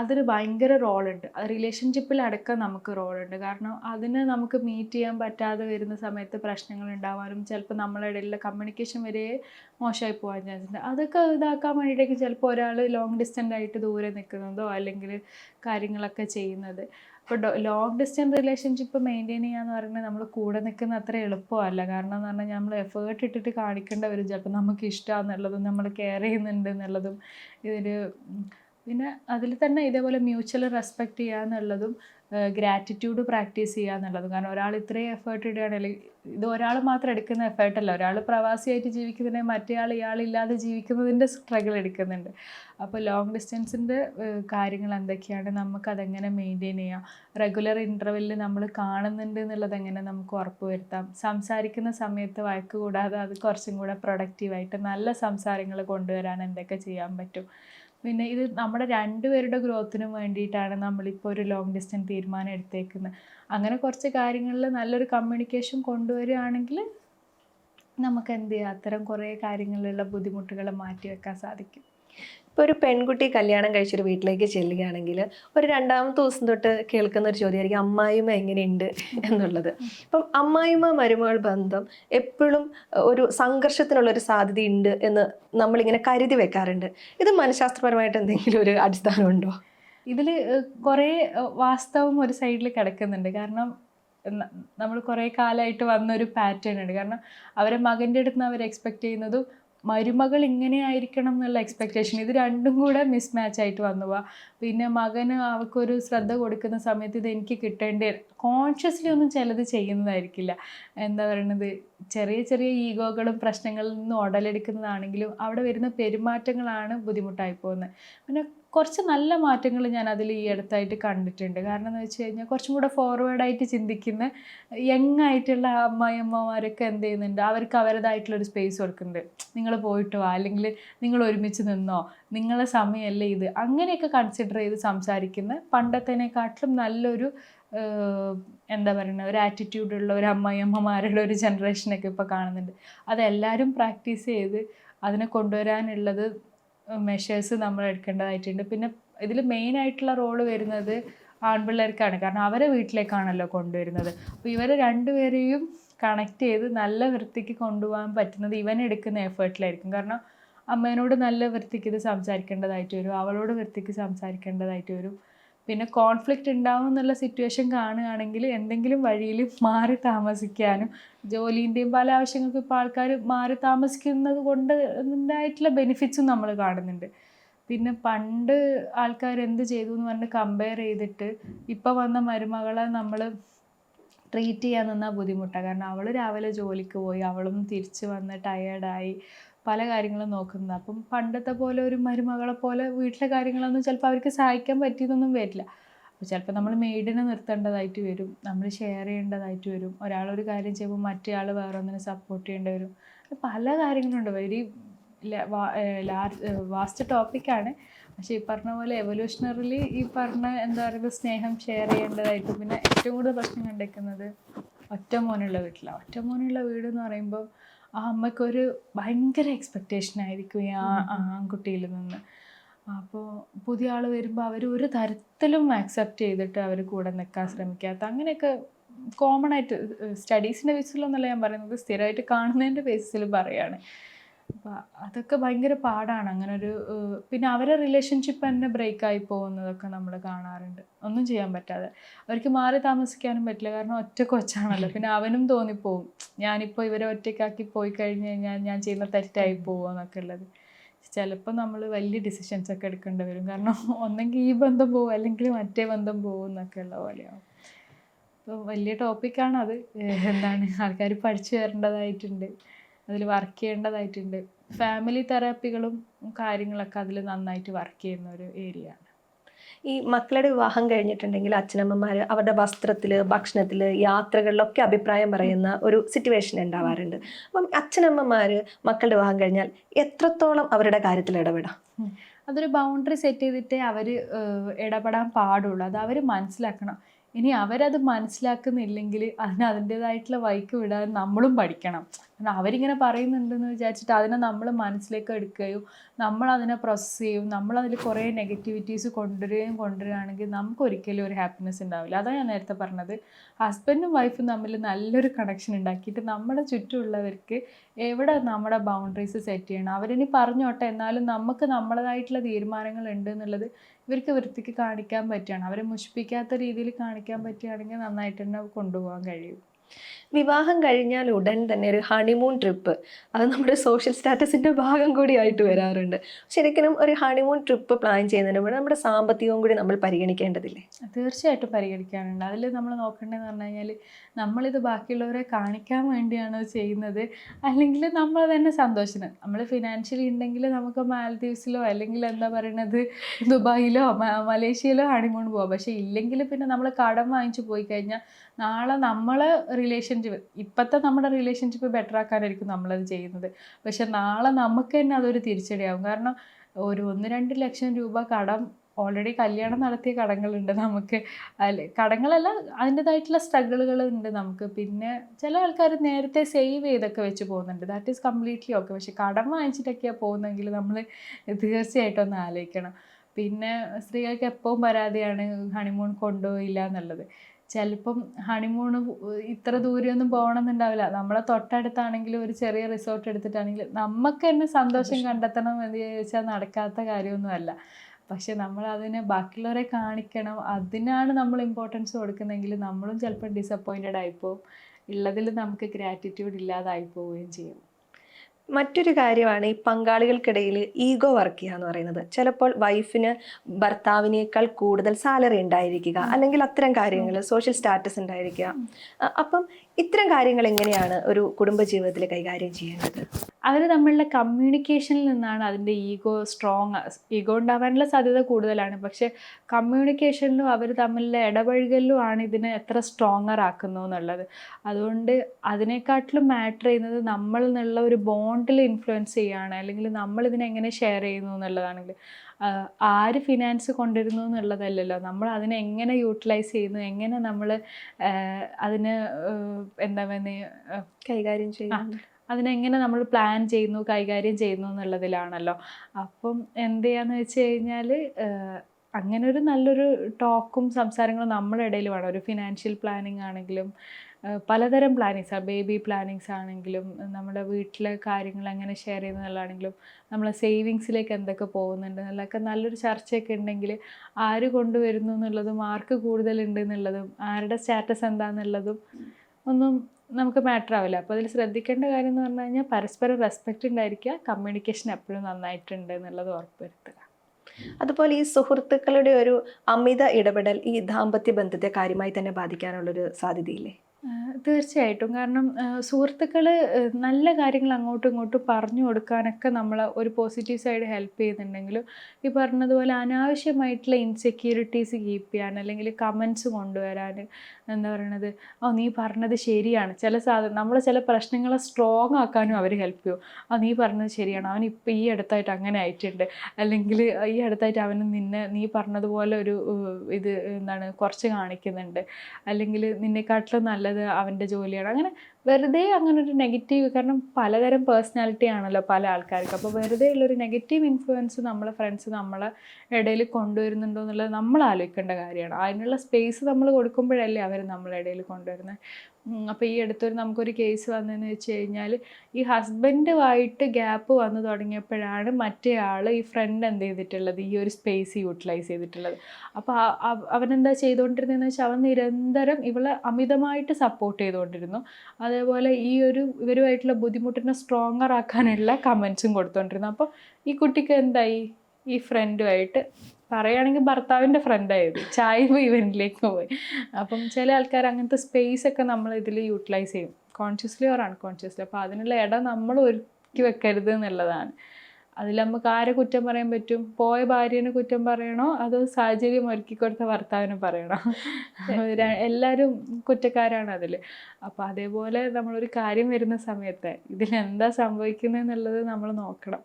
അതിന് ഭയങ്കര റോളുണ്ട് റിലേഷൻഷിപ്പിൽ അടക്കം നമുക്ക് റോളുണ്ട് കാരണം അതിന് നമുക്ക് മീറ്റ് ചെയ്യാൻ പറ്റാതെ വരുന്ന സമയത്ത് പ്രശ്നങ്ങൾ ഉണ്ടാവാനും ചിലപ്പോൾ നമ്മളെ ഇടയിലുള്ള കമ്മ്യൂണിക്കേഷൻ വരെ മോശമായി പോകാൻ ചാൻസ് ഉണ്ട്. അതൊക്കെ ഇതാക്കാൻ വേണ്ടിയിട്ടേക്ക് ചിലപ്പോൾ ഒരാൾ ലോങ് ഡിസ്റ്റന്റ് ആയിട്ട് ദൂരെ നിൽക്കുന്നതോ അല്ലെങ്കിൽ കാര്യങ്ങളൊക്കെ ചെയ്യുന്നത്. ഇപ്പോൾ ലോങ് ഡിസ്റ്റൻസ് റിലേഷൻഷിപ്പ് മെയിന്റെയിൻ ചെയ്യാന്ന് പറയുന്നത് നമ്മൾ കൂടെ നിൽക്കുന്ന അത്ര എളുപ്പമല്ല. കാരണം എന്ന് പറഞ്ഞാൽ നമ്മൾ എഫേർട്ട് ഇട്ടിട്ട് കാണിക്കേണ്ട വരും ചിലപ്പോൾ നമുക്ക് ഇഷ്ടമാണെന്നുള്ളതും നമ്മൾ കെയർ ചെയ്യുന്നുണ്ട് എന്നുള്ളതും ഇതൊരു പിന്നെ അതിൽ തന്നെ ഇതേപോലെ മ്യൂച്വൽ റെസ്പെക്റ്റ് ചെയ്യുക എന്നുള്ളതും ഗ്രാറ്റിറ്റ്യൂഡ് പ്രാക്ടീസ് ചെയ്യുക എന്നുള്ളത്. കാരണം ഒരാൾ ഇത്രയും എഫേർട്ട് ഇടുകയാണെങ്കിൽ ഇത് ഒരാൾ മാത്രം എടുക്കുന്ന എഫേർട്ടല്ല ഒരാൾ പ്രവാസിയായിട്ട് ജീവിക്കുന്നതിനെ മറ്റേ ആൾ ഇയാളില്ലാതെ ജീവിക്കുന്നതിന്റെ സ്ട്രഗിൾ എടുക്കുന്നുണ്ട്. അപ്പോൾ ലോങ് ഡിസ്റ്റൻസിന്റെ കാര്യങ്ങൾ എന്തൊക്കെയാണ്? നമുക്കതെങ്ങനെ മെയിന്റെയിൻ ചെയ്യാം? റെഗുലർ ഇന്റർവെല്ലിൽ നമ്മൾ കാണുന്നുണ്ട് എന്നുള്ളത് എങ്ങനെ നമുക്ക് ഉറപ്പ് വരുത്താം? സംസാരിക്കുന്ന സമയത്ത് വഴക്ക് കൂടാതെ അത് കുറച്ചും കൂടെ പ്രൊഡക്റ്റീവായിട്ട് നല്ല സംസാരങ്ങൾ കൊണ്ടുവരാൻ എന്തൊക്കെ ചെയ്യാൻ പറ്റും? പിന്നെ ഇത് നമ്മുടെ രണ്ടുപേരുടെ ഗ്രോത്തിനും വേണ്ടിയിട്ടാണ് നമ്മളിപ്പോൾ ഒരു ലോങ് ഡിസ്റ്റൻസ് തീരുമാനം എടുത്തേക്കുന്നത്. അങ്ങനെ കുറച്ച് കാര്യങ്ങളിൽ നല്ലൊരു കമ്മ്യൂണിക്കേഷൻ കൊണ്ടുവരികയാണെങ്കിൽ നമുക്ക് എന്ത് ചെയ്യാം? അത്തരം കുറേ കാര്യങ്ങളിലുള്ള ബുദ്ധിമുട്ടുകൾ മാറ്റി വെക്കാൻ സാധിക്കും. ഇപ്പോൾ ഒരു പെൺകുട്ടി കല്യാണം കഴിച്ചൊരു വീട്ടിലേക്ക് ചെല്ലുകയാണെങ്കിൽ ഒരു രണ്ടാമത്തെ ദിവസം തൊട്ട് കേൾക്കുന്ന ഒരു ചോദ്യമായിരിക്കും അമ്മായിമ്മ എങ്ങനെയുണ്ട്? എന്നുള്ളത്. അപ്പം അമ്മായിമ്മ മരുമകൾ ബന്ധം എപ്പോഴും ഒരു സംഘർഷത്തിനുള്ള ഒരു സാധ്യതയുണ്ട് എന്ന് നമ്മളിങ്ങനെ കരുതി വെക്കാറുണ്ട്. ഇത് മനഃശാസ്ത്രപരമായിട്ട് എന്തെങ്കിലും ഒരു അടിസ്ഥാനമുണ്ടോ ഇതിൽ കുറേ വാസ്തവം ഒരു സൈഡിൽ കിടക്കുന്നുണ്ട്. കാരണം നമ്മൾ കുറേ കാലമായിട്ട് വന്നൊരു പാറ്റേൺ ഉണ്ട്. കാരണം അവരെ മകന്റെ അടുത്ത് നിന്ന് അവർ എക്സ്പെക്റ്റ് ചെയ്യുന്നതും മരുമകൾ ഇങ്ങനെ ആയിരിക്കണം എന്നുള്ള എക്സ്പെക്റ്റേഷൻ ഇത് രണ്ടും കൂടെ മിസ്മാച്ച് ആയിട്ട് വന്നു. പോവാ പിന്നെ മകന് അവർക്കൊരു ശ്രദ്ധ കൊടുക്കുന്ന സമയത്ത് ഇത് എനിക്ക് കിട്ടേണ്ട കോൺഷ്യസ്ലി ഒന്നും ചിലത് ചെയ്യുന്നതായിരിക്കില്ല. എന്താ പറയണത്? ചെറിയ ചെറിയ ഈഗോകളും പ്രശ്നങ്ങളിൽ നിന്നും ഉടലെടുക്കുന്നതാണെങ്കിലും അവിടെ വരുന്ന പെരുമാറ്റങ്ങളാണ് ബുദ്ധിമുട്ടായി പോകുന്നത്. പിന്നെ കുറച്ച് നല്ല മാറ്റങ്ങൾ ഞാൻ അതിൽ ഈ അടുത്തായിട്ട് കണ്ടിട്ടുണ്ട്. കാരണം എന്ന് വെച്ച് കഴിഞ്ഞാൽ കുറച്ചും കൂടെ ഫോർവേഡായിട്ട് ചിന്തിക്കുന്ന യങ് ആയിട്ടുള്ള അമ്മായിയമ്മമാരൊക്കെ എന്ത് ചെയ്യുന്നുണ്ട്? അവർക്ക് അവരുടേതായിട്ടുള്ളൊരു സ്പേസ് കൊടുക്കുന്നുണ്ട്. നിങ്ങൾ പോയിട്ട് വാ. അല്ലെങ്കിൽ നിങ്ങൾ ഒരുമിച്ച് നിന്നോ. നിങ്ങളെ സമയമല്ലേ ഇത്? അങ്ങനെയൊക്കെ കൺസിഡർ ചെയ്ത് സംസാരിക്കുന്ന പണ്ടത്തേനെക്കാട്ടിലും നല്ലൊരു എന്താ പറയുക ഒരു ആറ്റിറ്റ്യൂഡ് ഉള്ള ഒരു അമ്മായിയമ്മമാരുടെ ഒരു ജനറേഷനൊക്കെ ഇപ്പോൾ കാണുന്നുണ്ട്. അതെല്ലാവരും പ്രാക്ടീസ് ചെയ്ത് അതിനെ കൊണ്ടുവരാനുള്ളത് മെഷേഴ്സ് നമ്മൾ എടുക്കേണ്ടതായിട്ടുണ്ട്. പിന്നെ ഇതിൽ മെയിൻ ആയിട്ടുള്ള റോൾ വരുന്നത് ആൺപിള്ളേർക്കാണ്. കാരണം അവരെ വീട്ടിലേക്കാണല്ലോ കൊണ്ടുവരുന്നത്. അപ്പോൾ ഇവരെ രണ്ടുപേരെയും കണക്ട് ചെയ്ത് നല്ല വൃത്തിക്ക് കൊണ്ടുപോകാൻ പറ്റുന്നത് ഇവൻ എടുക്കുന്ന എഫേർട്ടിലായിരിക്കും കാരണം അമ്മേനോട് നല്ല വൃത്തിക്ക് ഇത് സംസാരിക്കേണ്ടതായിട്ട് വരും. അവളോട് വൃത്തിക്ക് സംസാരിക്കേണ്ടതായിട്ട് വരും. പിന്നെ കോൺഫ്ലിക്റ്റ് ഉണ്ടാവും എന്നുള്ള സിറ്റുവേഷൻ കാണുകയാണെങ്കിൽ എന്തെങ്കിലും വഴിയിൽ മാറി താമസിക്കാനും ജോലീന്റെയും പല ആവശ്യങ്ങൾക്കും ഇപ്പോൾ ആൾക്കാർ മാറി താമസിക്കുന്നത് കൊണ്ട് ഉണ്ടായിട്ടുള്ള ബെനിഫിറ്റ്സും നമ്മൾ കാണുന്നുണ്ട്. പിന്നെ പണ്ട് ആൾക്കാർ എന്ത് ചെയ്തു എന്ന് പറഞ്ഞ് കമ്പയർ ചെയ്തിട്ട് ഇപ്പോൾ വന്ന മരുമകളെ നമ്മൾ ട്രീറ്റ് ചെയ്യാൻ നിന്നാൽ ബുദ്ധിമുട്ടാണ് കാരണം അവൾ രാവിലെ ജോലിക്ക് പോയി അവളും തിരിച്ച് വന്ന് ടയേർഡായി പല കാര്യങ്ങളും നോക്കുന്നത് അപ്പം പണ്ടത്തെ പോലെ ഒരു മരുമകളെ പോലെ വീട്ടിലെ കാര്യങ്ങളൊന്നും ചിലപ്പോൾ അവർക്ക് സഹായിക്കാൻ പറ്റിയതൊന്നും വരില്ല. അപ്പോൾ ചിലപ്പോൾ നമ്മൾ മെയ്ഡിനെ നിർത്തേണ്ടതായിട്ട് വരും. നമ്മൾ ഷെയർ ചെയ്യേണ്ടതായിട്ട് വരും. ഒരാളൊരു കാര്യം ചെയ്യുമ്പോൾ മറ്റേയാൾ വേറെ ഒന്നിനെ സപ്പോർട്ട് ചെയ്യേണ്ടി വരും. പല കാര്യങ്ങളുണ്ട്. വെരി ലാർജ് വാസ്റ്റ് ടോപ്പിക്കാണ് പക്ഷേ ഈ പറഞ്ഞ പോലെ എവല്യൂഷണറിലി ഈ പറഞ്ഞ എന്താ പറയുക സ്നേഹം ഷെയർ ചെയ്യേണ്ടതായിട്ടും പിന്നെ ഏറ്റവും കൂടുതൽ പ്രശ്നം കണ്ടേക്കുന്നത് ഒറ്റ മോനുള്ള വീട്ടിലാണ്. ഒറ്റ മോനുള്ള വീട് എന്ന് പറയുമ്പോൾ ആ അമ്മയ്ക്കൊരു ഭയങ്കര എക്സ്പെക്റ്റേഷൻ ആയിരിക്കും ഈ ആ ആൺകുട്ടിയിൽ നിന്ന്. അപ്പോൾ പുതിയ ആൾ വരുമ്പോൾ അവർ ഒരു തരത്തിലും ആക്സെപ്റ്റ് ചെയ്തിട്ട് അവർ കൂടെ നിൽക്കാൻ ശ്രമിക്കാത്ത അങ്ങനെയൊക്കെ കോമൺ ആയിട്ട് സ്റ്റഡീസിന്റെ ബേസിലൊന്നല്ല ഞാൻ പറയുന്നത് സ്ഥിരമായിട്ട് കാണുന്നതിന്റെ ബേസിൽ പറയാണ്. അപ്പോൾ അതൊക്കെ ഭയങ്കര പാടാണ്. അങ്ങനെ ഒരു പിന്നെ അവരെ റിലേഷൻഷിപ്പ് തന്നെ ബ്രേക്കായി പോകുന്നതൊക്കെ നമ്മൾ കാണാറുണ്ട്. ഒന്നും ചെയ്യാൻ പറ്റാതെ. അവർക്ക് മാറി താമസിക്കാനും പറ്റില്ല. കാരണം ഒറ്റ കൊച്ചാണല്ലോ. പിന്നെ അവനും തോന്നിപ്പോവും. ഞാനിപ്പോൾ ഇവരെ ഒറ്റയ്ക്കാക്കി പോയി കഴിഞ്ഞ് കഴിഞ്ഞാൽ ഞാൻ ചെയ്യുന്ന തെറ്റായി പോകുമോ എന്നൊക്കെ ഉള്ളത്. ചിലപ്പോൾ നമ്മൾ വലിയ ഡിസിഷൻസ് ഒക്കെ എടുക്കേണ്ടി വരും. കാരണം ഒന്നെങ്കിൽ ഈ ബന്ധം പോകും അല്ലെങ്കിൽ മറ്റേ ബന്ധം പോകും എന്നൊക്കെ ഉള്ള പോലെയാവും. അപ്പോൾ വലിയ ടോപ്പിക്കാണ് അത് എന്താണ്? ആൾക്കാർ പഠിച്ചു വരേണ്ടതായിട്ടുണ്ട്. അതിൽ വർക്ക് ചെയ്യേണ്ടതായിട്ടുണ്ട്. ഫാമിലി തെറാപ്പികളും കാര്യങ്ങളൊക്കെ അതിൽ നന്നായിട്ട് വർക്ക് ചെയ്യുന്ന ഒരു ഏരിയ ആണ്. ഈ മക്കളുടെ വിവാഹം കഴിഞ്ഞിട്ടുണ്ടെങ്കിൽ അച്ഛനമ്മമാർ അവരുടെ വസ്ത്രത്തിൽ ഭക്ഷണത്തിൽ യാത്രകളിലൊക്കെ അഭിപ്രായം പറയുന്ന ഒരു സിറ്റുവേഷൻ ഉണ്ടാവാറുണ്ട്. അപ്പം അച്ഛനമ്മമാർ മക്കളുടെ വിവാഹം കഴിഞ്ഞാൽ എത്രത്തോളം അവരുടെ കാര്യത്തിൽ ഇടപെടാം? അതൊരു ബൗണ്ടറി സെറ്റ് ചെയ്തിട്ടേ അവർ ഇടപെടാൻ പാടുള്ളൂ. അത് അവർ മനസ്സിലാക്കണം. ഇനി അവരത് മനസ്സിലാക്കുന്നില്ലെങ്കിൽ അതിന് അതിന്റെതായിട്ടുള്ള വൈക്ക് വിടാൻ നമ്മളും പഠിക്കണം. കാരണം അവരിങ്ങനെ പറയുന്നുണ്ടെന്ന് വിചാരിച്ചിട്ട് അതിനെ നമ്മൾ മനസ്സിലേക്ക് എടുക്കുകയും നമ്മൾ അതിനെ പ്രോസസ്സ് ചെയ്യും നമ്മൾ അതിൽ കുറേ നെഗറ്റിവിറ്റീസ് കൊണ്ടുവരികയും കൊണ്ടുവരികയാണെങ്കിൽ നമുക്ക് ഒരിക്കലും ഒരു ഹാപ്പിനെസ് ഉണ്ടാവില്ല. അതാണ് ഞാൻ നേരത്തെ പറഞ്ഞത്. ഹസ്ബൻഡും വൈഫും തമ്മിൽ നല്ലൊരു കണക്ഷൻ ഉണ്ടാക്കിയിട്ട് നമ്മുടെ ചുറ്റുമുള്ളവർക്ക് എവിടെ നമ്മുടെ ബൗണ്ടറീസ് സെറ്റ് ചെയ്യണം? അവരിനി പറഞ്ഞോട്ടെ എന്നാലും നമുക്ക് നമ്മളതായിട്ടുള്ള തീരുമാനങ്ങൾ ഉണ്ട് എന്നുള്ളത് ഇവർക്ക് വൃത്തിക്ക് കാണിക്കാൻ പറ്റുകയാണ്. അവരെ മുഷിപ്പിക്കാത്ത രീതിയിൽ കാണിക്കാൻ പറ്റുകയാണെങ്കിൽ നന്നായിട്ട് തന്നെ കൊണ്ടുപോകാൻ കഴിയും. വിവാഹം കഴിഞ്ഞാൽ ഉടൻ തന്നെ ഒരു ഹണിമൂൺ ട്രിപ്പ് അത് നമ്മുടെ സോഷ്യൽ സ്റ്റാറ്റസിന്റെ ഭാഗം കൂടി ആയിട്ട് വരാറുണ്ട്. ശരിക്കും ഒരു ഹണിമൂൺ ട്രിപ്പ് പ്ലാൻ ചെയ്യുന്നതിന് മുമ്പ് നമ്മുടെ സാമ്പത്തികവും കൂടി നമ്മൾ പരിഗണിക്കേണ്ടതില്ലേ? തീർച്ചയായിട്ടും പരിഗണിക്കാനുണ്ട് അതിൽ നമ്മൾ നോക്കേണ്ടതെന്ന് പറഞ്ഞു കഴിഞ്ഞാൽ നമ്മളിത് ബാക്കിയുള്ളവരെ കാണിക്കാൻ വേണ്ടിയാണോ ചെയ്യുന്നത്. അല്ലെങ്കിൽ നമ്മൾ തന്നെ സന്തോഷത്തിന് നമ്മൾ ഫിനാൻഷ്യലി ഉണ്ടെങ്കിൽ നമുക്ക് മാലദ്വീപ്സിലോ അല്ലെങ്കിൽ എന്താ പറയണത് ദുബായിലോ മലേഷ്യയിലോ ഹണിമൂൺ പോവാം. പക്ഷേ ഇല്ലെങ്കിൽ പിന്നെ നമ്മൾ കടം വാങ്ങിച്ചു പോയി കഴിഞ്ഞാൽ നാളെ നമ്മൾ റിലേഷൻഷിപ്പ് ഇപ്പോഴത്തെ നമ്മുടെ റിലേഷൻഷിപ്പ് ബെറ്റർ ആക്കാനായിരിക്കും നമ്മളത് ചെയ്യുന്നത്. പക്ഷെ നാളെ നമുക്ക് തന്നെ അതൊരു തിരിച്ചടിയാവും. കാരണം ഒരു ഒന്ന് രണ്ട് ലക്ഷം രൂപ കടം ഓൾറെഡി കല്യാണം നടത്തിയ കടങ്ങളുണ്ട് നമുക്ക്. അല്ലെ കടങ്ങളല്ല അതിന്റെതായിട്ടുള്ള സ്ട്രഗിളുകൾ ഉണ്ട് നമുക്ക്. പിന്നെ ചില ആൾക്കാർ നേരത്തെ സേവ് ചെയ്തൊക്കെ വെച്ച് പോകുന്നുണ്ട്. ദാറ്റ് ഈസ് കംപ്ലീറ്റ്ലി ഓക്കെ പക്ഷെ കടം വാങ്ങിച്ചിട്ടൊക്കെയാണ് പോകുന്നതെങ്കിൽ നമ്മൾ തീർച്ചയായിട്ടും ഒന്ന് ആലോചിക്കണം. പിന്നെ സ്ത്രീകൾക്ക് എപ്പോഴും പരാതിയാണ് ഹണിമൂൺ കൊണ്ടുപോയില്ല എന്നുള്ളത്. ചിലപ്പം ഹണിമൂണ് ഇത്ര ദൂരെയൊന്നും പോകണമെന്നുണ്ടാവില്ല. നമ്മളെ തൊട്ടടുത്താണെങ്കിലും ഒരു ചെറിയ റിസോർട്ട് എടുത്തിട്ടാണെങ്കിലും നമുക്ക് തന്നെ സന്തോഷം കണ്ടെത്തണം എന്ന് ചോദിച്ചാൽ നടക്കാത്ത കാര്യമൊന്നുമല്ല. പക്ഷെ നമ്മൾ അതിനെ ബാക്കിയുള്ളവരെ കാണിക്കണം. അതിനാണ് നമ്മൾ ഇമ്പോർട്ടൻസ് കൊടുക്കുന്നതെങ്കിൽ നമ്മളും ചിലപ്പോൾ ഡിസപ്പോയിന്റഡ് ആയിപ്പോവും. ഉള്ളതിൽ നമുക്ക് ഗ്രാറ്റിറ്റ്യൂഡ് ഇല്ലാതായി പോവുകയും ചെയ്യും. മറ്റൊരു കാര്യമാണ് ഈ പങ്കാളികൾക്കിടയിൽ ഈഗോ വർക്ക് ചെയ്യുക എന്ന് പറയുന്നത്. ചിലപ്പോൾ വൈഫിന് ഭർത്താവിനേക്കാൾ കൂടുതൽ സാലറി ഉണ്ടായിരിക്കുക. അല്ലെങ്കിൽ അത്തരം കാര്യങ്ങൾ സോഷ്യൽ സ്റ്റാറ്റസ് ഉണ്ടായിരിക്കുക. അപ്പം ഇത്തരം കാര്യങ്ങൾ എങ്ങനെയാണ് ഒരു കുടുംബജീവിതത്തിൽ കൈകാര്യം ചെയ്യേണ്ടത്? അവർ തമ്മിലുള്ള കമ്മ്യൂണിക്കേഷനിൽ നിന്നാണ് അതിന്റെ ഈഗോ സ്ട്രോങ് ഈഗോ ഉണ്ടാവാനുള്ള സാധ്യത കൂടുതലാണ്. പക്ഷെ കമ്മ്യൂണിക്കേഷനിലും അവർ തമ്മിലുള്ള ഇടപഴകലിലും ആണ് ഇതിനെ എത്ര സ്ട്രോങ്ങർ ആക്കുന്നു എന്നുള്ളത്. അതുകൊണ്ട് അതിനെക്കാട്ടിലും മാറ്റർ ചെയ്യുന്നത് നമ്മളിൽ നിന്നുള്ള ഒരു ബോണ്ടിൽ ഇൻഫ്ലുവൻസ് ചെയ്യുകയാണ്. അല്ലെങ്കിൽ നമ്മൾ ഇതിനെ എങ്ങനെ ഷെയർ ചെയ്യുന്നു എന്നുള്ളതാണെങ്കിൽ. ആര് ഫിനാൻസ് കൊണ്ടുവരുന്നു എന്നുള്ളതല്ലല്ലോ. നമ്മൾ അതിനെ എങ്ങനെ യൂട്ടിലൈസ് ചെയ്യുന്നു എങ്ങനെ നമ്മൾ അതിന് എന്താ പറയുക കൈകാര്യം ചെയ്യുന്നു. അതിനെങ്ങനെ നമ്മൾ പ്ലാൻ ചെയ്യുന്നു കൈകാര്യം ചെയ്യുന്നു എന്നുള്ളതിലാണല്ലോ. അപ്പം എന്ത് ചെയ്യാന്ന് വെച്ച് കഴിഞ്ഞാൽ അങ്ങനെ ഒരു നല്ലൊരു ടോക്കും സംസാരങ്ങളും നമ്മുടെ ഇടയിൽ വേണം. ഒരു ഫിനാൻഷ്യൽ പ്ലാനിങ് ആണെങ്കിലും പലതരം പ്ലാനിങ്സ് ബേബി പ്ലാനിങ്സ് ആണെങ്കിലും നമ്മുടെ വീട്ടിലെ കാര്യങ്ങൾ എങ്ങനെ ഷെയർ ചെയ്യുന്നതാണെങ്കിലും നമ്മളെ സേവിങ്സിലേക്ക് എന്തൊക്കെ പോകുന്നുണ്ട് എന്നുള്ളതൊക്കെ നല്ലൊരു ചർച്ചയൊക്കെ ഉണ്ടെങ്കിൽ ആര് കൊണ്ടുവരുന്നു എന്നുള്ളതും ആർക്ക് കൂടുതലുണ്ട് എന്നുള്ളതും ആരുടെ സ്റ്റാറ്റസ് എന്താണെന്നുള്ളതും ഒന്നും നമുക്ക് മാറ്റർ ആവില്ല. അപ്പോൾ അതിൽ ശ്രദ്ധിക്കേണ്ട കാര്യം എന്ന് പറഞ്ഞു കഴിഞ്ഞാൽ പരസ്പരം റെസ്പെക്റ്റ് ഉണ്ടായിരിക്കുക കമ്മ്യൂണിക്കേഷൻ എപ്പോഴും നന്നായിട്ടുണ്ട് എന്നുള്ളത് ഉറപ്പുവരുത്തുക. അതുപോലെ ഈ സുഹൃത്തുക്കളുടെ ഒരു അമിത ഇടപെടൽ ഈ ദാമ്പത്യ ബന്ധത്തെ കാര്യമായി തന്നെ ബാധിക്കാനുള്ളൊരു സാധ്യതയില്ലേ? Uh, തീർച്ചയായിട്ടും. കാരണം സുഹൃത്തുക്കൾ നല്ല കാര്യങ്ങൾ അങ്ങോട്ടും ഇങ്ങോട്ടും പറഞ്ഞു കൊടുക്കാനൊക്കെ നമ്മളെ ഒരു പോസിറ്റീവ് സൈഡ് ഹെൽപ്പ് ചെയ്യുന്നുണ്ടെങ്കിലും ഈ പറഞ്ഞതുപോലെ അനാവശ്യമായിട്ടുള്ള ഇൻസെക്യൂരിറ്റീസ് കീപ്പ് ചെയ്യാൻ അല്ലെങ്കിൽ കമൻസ് കൊണ്ടുവരാൻ എന്താ പറയണത് ഓ നീ പറഞ്ഞത് ശരിയാണ്. ചില സാധനം നമ്മളെ ചില പ്രശ്നങ്ങളെ സ്ട്രോങ് ആക്കാനും അവർ ഹെൽപ്പ് ചെയ്യും. ആ നീ പറഞ്ഞത് ശരിയാണ്. അവൻ ഇപ്പോൾ ഈ അടുത്തായിട്ട് അങ്ങനെ ആയിട്ടുണ്ട്. അല്ലെങ്കിൽ ഈ അടുത്തായിട്ട് അവന് നിന്നെ നീ പറഞ്ഞതുപോലെ ഒരു ഇത് എന്താണ് കുറച്ച് കാണിക്കുന്നുണ്ട്. അല്ലെങ്കിൽ നിന്നെക്കാട്ടിലും നല്ലത് അവന്റെ ജോലിയാണ് അങ്ങനെ വെറുതെ അങ്ങനെ ഒരു നെഗറ്റീവ് കാരണം പലതരം പേഴ്സണാലിറ്റി ആണല്ലോ പല ആൾക്കാർക്ക്. അപ്പോൾ വെറുതെ ഉള്ളൊരു നെഗറ്റീവ് ഇൻഫ്ലുവൻസ് നമ്മളെ ഫ്രണ്ട്സ് നമ്മളെ ഇടയിൽ കൊണ്ടുവരുന്നുണ്ടോ എന്നുള്ളത് നമ്മൾ ആലോചിക്കേണ്ട കാര്യമാണ്. അതിനുള്ള സ്പേസ് നമ്മൾ കൊടുക്കുമ്പോഴല്ലേ അവർ നമ്മളെ ഇടയിൽ കൊണ്ടുവരുന്നത് അപ്പോൾ ഈ അടുത്തൊരു നമുക്കൊരു കേസ് വന്നതെന്ന് വെച്ച് കഴിഞ്ഞാൽ ഈ ഹസ്ബൻഡുമായിട്ട് ഗ്യാപ്പ് വന്നു തുടങ്ങിയപ്പോഴാണ് മറ്റേ ആൾ ഈ ഫ്രണ്ട് എന്ത് ചെയ്തിട്ടുള്ളത്? ഈ ഒരു സ്പേസ് യൂട്ടിലൈസ് ചെയ്തിട്ടുള്ളത്. അപ്പോൾ അവനെന്താ ചെയ്തുകൊണ്ടിരുന്നതെന്ന് വെച്ചാൽ അവൻ നിരന്തരം ഇവളെ അമിതമായിട്ട് സപ്പോർട്ട് ചെയ്തുകൊണ്ടിരുന്നു അതേപോലെ ഈ ഒരു ഇവരുമായിട്ടുള്ള ബുദ്ധിമുട്ടിനെ സ്ട്രോങ്ങർ ആക്കാനുള്ള കമൻസും കൊടുത്തുകൊണ്ടിരുന്നു അപ്പോൾ ഈ കുട്ടിക്ക് എന്തായി? ഈ ഫ്രണ്ടുമായിട്ട് പറയുകയാണെങ്കിൽ ഭർത്താവിന്റെ ഫ്രണ്ടായത് ചായ ഇവന്റിലേക്ക് പോയി. അപ്പം ചില ആൾക്കാർ അങ്ങനത്തെ സ്പേസ് ഒക്കെ നമ്മൾ ഇതിൽ യൂട്ടിലൈസ് ചെയ്യും. കോൺഷ്യസ്ലി ഓർ അൺകോൺഷ്യസ്ലി അപ്പോൾ അതിനുള്ള ഇടം നമ്മൾ ഒരുക്കി വെക്കരുത് എന്നുള്ളതാണ്. അതിൽ നമുക്ക് ആരെ കുറ്റം പറയാൻ പറ്റും? പോയ ഭാര്യനെ കുറ്റം പറയണോ? അതോ സാഹചര്യം ഒരുക്കി കൊടുത്ത ഭർത്താവിനെ പറയണോ? എല്ലാവരും കുറ്റക്കാരാണ് അതിൽ അപ്പോൾ അതേപോലെ നമ്മളൊരു കാര്യം വരുന്ന സമയത്ത് ഇതിൽ എന്താ സംഭവിക്കുന്നത് എന്നുള്ളത് നമ്മൾ നോക്കണം.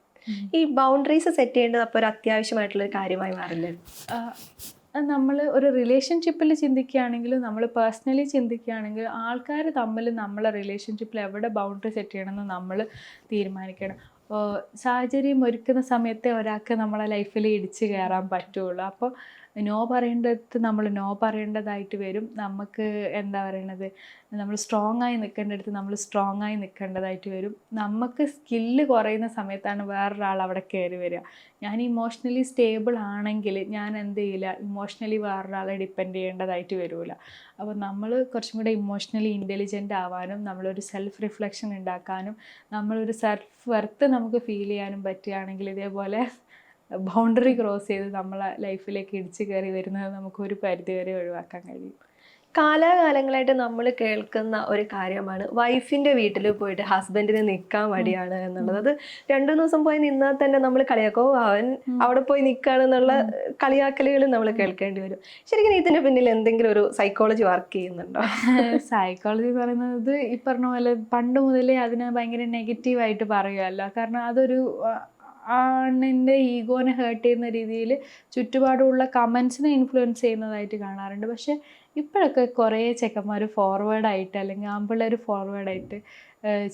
ഈ ബൗണ്ടറീസ് സെറ്റ് ചെയ്യേണ്ടത് അപ്പോൾ ഒരു അത്യാവശ്യമായിട്ടുള്ള ഒരു കാര്യമായി മാറില്ലേ? നമ്മൾ ഒരു റിലേഷൻഷിപ്പിൽ ചിന്തിക്കുകയാണെങ്കിലും നമ്മൾ പേഴ്സണലി ചിന്തിക്കുകയാണെങ്കിലും ആൾക്കാർ തമ്മിൽ നമ്മളെ റിലേഷൻഷിപ്പിൽ എവിടെ ബൗണ്ടറി സെറ്റ് ചെയ്യണമെന്ന് നമ്മൾ തീരുമാനിക്കണം. സാഹചര്യം ഒരുക്കുന്ന സമയത്തെ ഒരാൾക്ക് നമ്മളെ ലൈഫിൽ ഇടിച്ചു കയറാൻ പറ്റുള്ളൂ. അപ്പോൾ നോ പറയേണ്ടടുത്ത് നമ്മൾ നോ പറയേണ്ടതായിട്ട് വരും. നമുക്ക് എന്താ പറയണത്? നമ്മൾ സ്ട്രോങ് ആയി നിൽക്കേണ്ടടുത്ത് നമ്മൾ സ്ട്രോങ് ആയി നിൽക്കേണ്ടതായിട്ട് വരും. നമുക്ക് സ്കില്ല് കുറയുന്ന സമയത്താണ് വേറൊരാൾ അവിടെ കയറി വരിക. ഞാൻ ഇമോഷണലി സ്റ്റേബിൾ ആണെങ്കിൽ ഞാൻ എന്ത് ചെയ്യില്ല ഇമോഷണലി വേറൊരാളെ ഡിപ്പെൻഡ് ചെയ്യേണ്ടതായിട്ട് വരില്ല അപ്പോൾ നമ്മൾ കുറച്ചും കൂടെ ഇമോഷണലി ഇന്റലിജന്റ് ആവാനും നമ്മളൊരു സെൽഫ് റിഫ്ലക്ഷൻ ഉണ്ടാക്കാനും നമ്മളൊരു സെൽഫ് വർത്ത് നമുക്ക് ഫീൽ ചെയ്യാനും പറ്റുകയാണെങ്കിൽ ഇതേപോലെ ബൗണ്ടറി ക്രോസ് ചെയ്ത് നമ്മളെ ലൈഫിലേക്ക് ഇടിച്ചു കയറി വരുന്നത് നമുക്ക് ഒരു പരിധിവരെ ഒഴിവാക്കാൻ കഴിയും. കാലാകാലങ്ങളായിട്ട് നമ്മൾ കേൾക്കുന്ന ഒരു കാര്യമാണ് വൈഫിന്റെ വീട്ടിൽ പോയിട്ട് ഹസ്ബൻഡിന് നിൽക്കാൻ മടിയാണ് എന്നുള്ളത്. അത് രണ്ടു ദിവസം പോയി നിന്നാൽ തന്നെ നമ്മൾ കളിയാക്കോ. അവൻ അവിടെ പോയി നിൽക്കുകയാണെന്നുള്ള കളിയാക്കലുകൾ നമ്മൾ കേൾക്കേണ്ടി വരും. ശരിക്കും ഇതിന്റെ പിന്നിൽ എന്തെങ്കിലും ഒരു സൈക്കോളജി വർക്ക് ചെയ്യുന്നുണ്ടോ? സൈക്കോളജി പറയുന്നത് ഈ പറഞ്ഞ പോലെ പണ്ട് മുതലേ അതിനെ ഭയങ്കര നെഗറ്റീവായിട്ട് പറയുമല്ലോ കാരണം അതൊരു ആണിന്റെ ഈഗോനെ ഹേർട്ട് ചെയ്യുന്ന രീതിയിൽ ചുറ്റുപാടുമുള്ള കമൻസിനെ ഇൻഫ്ലുവൻസ് ചെയ്യുന്നതായിട്ട് കാണാറുണ്ട്. പക്ഷെ ഇപ്പോഴൊക്കെ കുറേ ചെക്കന്മാർ ഫോർവേഡായിട്ട് അല്ലെങ്കിൽ ആമ്പിള്ളേർ ഫോർവേഡായിട്ട്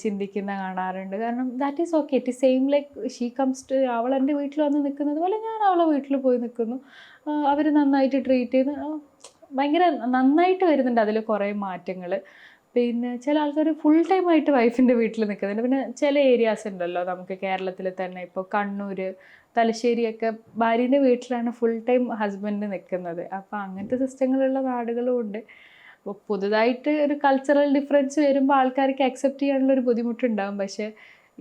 ചിന്തിക്കുന്ന കാണാറുണ്ട്. കാരണം that is okay it same like she comes to അവൾ എന്റെ വീട്ടിൽ വന്ന് നിൽക്കുന്നത് പോലെ ഞാൻ അവളെ വീട്ടിൽ പോയി നിൽക്കുന്നു. അവർ നന്നായിട്ട് ട്രീറ്റ് ചെയ്യുന്നു. ഭയങ്കര നന്നായിട്ട് വരുന്നുണ്ട് അതിൽ കുറേ മാറ്റങ്ങൾ പിന്നെ ചില ആൾക്കാർ ഫുൾ ടൈം ആയിട്ട് വൈഫിന്റെ വീട്ടിൽ നിൽക്കുന്നുണ്ട് പിന്നെ ചില ഏരിയാസ് ഉണ്ടല്ലോ. നമുക്ക് കേരളത്തിൽ തന്നെ ഇപ്പോൾ കണ്ണൂർ തലശ്ശേരിയൊക്കെ ഭാര്യന്റെ വീട്ടിലാണ് ഫുൾ ടൈം ഹസ്ബൻഡ് നിൽക്കുന്നത് അപ്പോൾ അങ്ങനത്തെ സിസ്റ്റങ്ങളുള്ള നാടുകളും ഉണ്ട്. അപ്പോൾ പുതുതായിട്ട് ഒരു കൾച്ചറൽ ഡിഫറൻസ് വരുമ്പോൾ ആൾക്കാർക്ക് അക്സെപ്റ്റ് ചെയ്യാനുള്ള ഒരു ബുദ്ധിമുട്ടുണ്ടാകും പക്ഷേ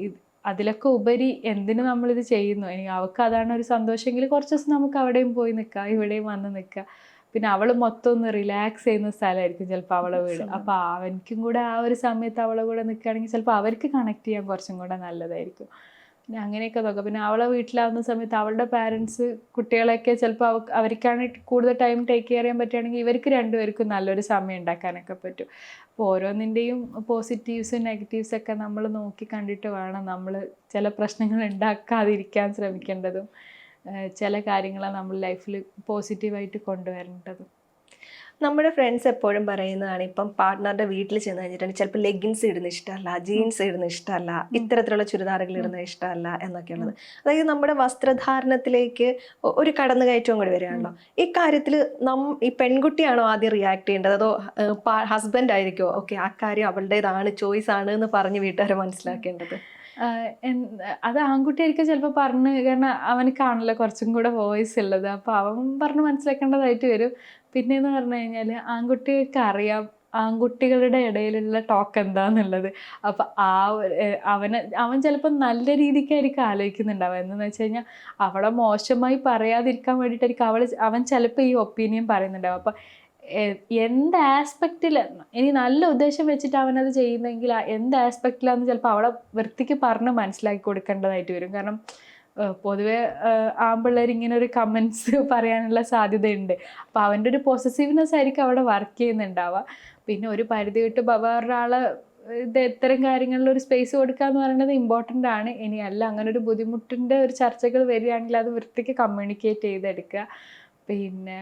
ഇത് അതിലൊക്കെ ഉപരി എന്തിനു നമ്മളിത് ചെയ്യുന്നു? ഇനി അവൾക്ക് അതാണ് ഒരു സന്തോഷമെങ്കിൽ കുറച്ച് ദിവസം നമുക്ക് അവിടെയും പോയി നിൽക്കാം ഇവിടെയും വന്ന് നിൽക്കാം. പിന്നെ അവൾ മൊത്തം ഒന്ന് റിലാക്സ് ചെയ്യുന്ന സ്ഥലമായിരിക്കും ചിലപ്പോൾ അവളെ വീട്. അപ്പോൾ അവനക്കും കൂടെ ആ ഒരു സമയത്ത് അവളെ കൂടെ നിൽക്കുകയാണെങ്കിൽ ചിലപ്പോൾ അവർക്ക് കണക്ട് ചെയ്യാൻ കുറച്ചും കൂടെ നല്ലതായിരിക്കും. പിന്നെ അങ്ങനെയൊക്കെ നോക്കാം. പിന്നെ അവളെ വീട്ടിലാവുന്ന സമയത്ത് അവളുടെ പാരൻസ് കുട്ടികളെയൊക്കെ ചിലപ്പോൾ അവ അവർക്കാണ് കൂടുതൽ ടൈം ടേക്ക് കെയർ ചെയ്യാൻ പറ്റുകയാണെങ്കിൽ ഇവർക്ക് രണ്ടുപേർക്കും നല്ലൊരു സമയം ഉണ്ടാക്കാനൊക്കെ പറ്റും. അപ്പോൾ ഓരോന്നിന്റെയും പോസിറ്റീവ്സും നെഗറ്റീവ്സും ഒക്കെ നമ്മൾ നോക്കി കണ്ടിട്ട് വേണം നമ്മൾ ചില പ്രശ്നങ്ങൾ ഉണ്ടാക്കാതിരിക്കാൻ ശ്രമിക്കേണ്ടതും. ചില കാര്യങ്ങളാണ് നമ്മൾ ലൈഫിൽ പോസിറ്റീവായിട്ട് കൊണ്ടുവരേണ്ടത്. നമ്മുടെ ഫ്രണ്ട്സ് എപ്പോഴും പറയുന്നതാണ് ഇപ്പം പാർട്ട്ണറുടെ വീട്ടിൽ ചെന്ന് കഴിഞ്ഞിട്ടുണ്ടെങ്കിൽ ചിലപ്പോൾ ലെഗിൻസ് ഇടുന്ന ഇഷ്ടമല്ല ജീൻസ് ഇടുന്ന ഇഷ്ടമല്ല ഇത്തരത്തിലുള്ള ചുരിദാറുകൾ ഇടുന്ന ഇഷ്ടമല്ല എന്നൊക്കെയുള്ളത്. അതായത് നമ്മുടെ വസ്ത്രധാരണത്തിലേക്ക് ഒരു കടന്നുകയറ്റവും കൂടി വരികയാണല്ലോ. ഈ കാര്യത്തിൽ നം ഈ പെൺകുട്ടിയാണോ ആദ്യം റിയാക്ട് ചെയ്യേണ്ടത്? അതോ ഹസ്ബൻഡ് ആയിരിക്കുമോ ഓക്കെ ആ കാര്യം അവളുടേതാണ് ചോയ്സ് ആണ് എന്ന് പറഞ്ഞ് വീട്ടുകാരെ മനസ്സിലാക്കേണ്ടത്? അത് ആൺകുട്ടിയായിരിക്കും ചിലപ്പോൾ പറഞ്ഞ് കാരണം അവന് കാണില്ല കുറച്ചും കൂടെ വോയിസ് ഉള്ളത്. അപ്പോൾ അവൻ പറഞ്ഞ് മനസ്സിലാക്കേണ്ടതായിട്ട് വരും. പിന്നെ എന്ന് പറഞ്ഞു കഴിഞ്ഞാൽ ആൺകുട്ടികൾക്ക് അറിയാം ആൺകുട്ടികളുടെ ഇടയിലുള്ള ടോക്ക് എന്താന്നുള്ളത്. അപ്പം ആ അവനെ അവൻ ചിലപ്പോൾ നല്ല രീതിക്കായിരിക്കും ആലോചിക്കുന്നുണ്ടാവുക. എന്താണെന്ന് വെച്ച് കഴിഞ്ഞാൽ അവളെ മോശമായി പറയാതിരിക്കാൻ വേണ്ടിയിട്ടായിരിക്കും അവൾ അവൻ ചിലപ്പോൾ ഈ ഒപ്പീനിയൻ പറയുന്നുണ്ടാവും അപ്പം എന്ത് ആസ്പെക്റ്റിൽ ഇനി നല്ല ഉദ്ദേശം വെച്ചിട്ട് അവനത് ചെയ്യുന്നെങ്കിൽ എന്ത് ആസ്പെക്റ്റിലാന്ന് ചിലപ്പോൾ അവളെ വൃത്തിക്ക് പറഞ്ഞ് മനസ്സിലാക്കി കൊടുക്കേണ്ടതായിട്ട് വരും. കാരണം പൊതുവെ ആമ്പിള്ളേർ ഇങ്ങനെ ഒരു കമൻസ് പറയാനുള്ള സാധ്യതയുണ്ട്. അപ്പോൾ അവന്റെ ഒരു പോസസീവ്നെസ് ആയിരിക്കും അവിടെ വർക്ക് ചെയ്യുന്നുണ്ടാവുക. പിന്നെ ഒരു പരിധി വിട്ട് വേറൊരാളെ ഇത് ഇത്തരം കാര്യങ്ങളിൽ ഒരു സ്പേസ് കൊടുക്കുക എന്ന് പറയുന്നത് ഇമ്പോർട്ടന്റ് ആണ്. ഇനി അല്ല അങ്ങനെ ഒരു ബുദ്ധിമുട്ടിന്റെ ഒരു ചർച്ചകൾ വരികയാണെങ്കിൽ അത് വൃത്തിക്ക് കമ്മ്യൂണിക്കേറ്റ് ചെയ്തെടുക്കുക. പിന്നെ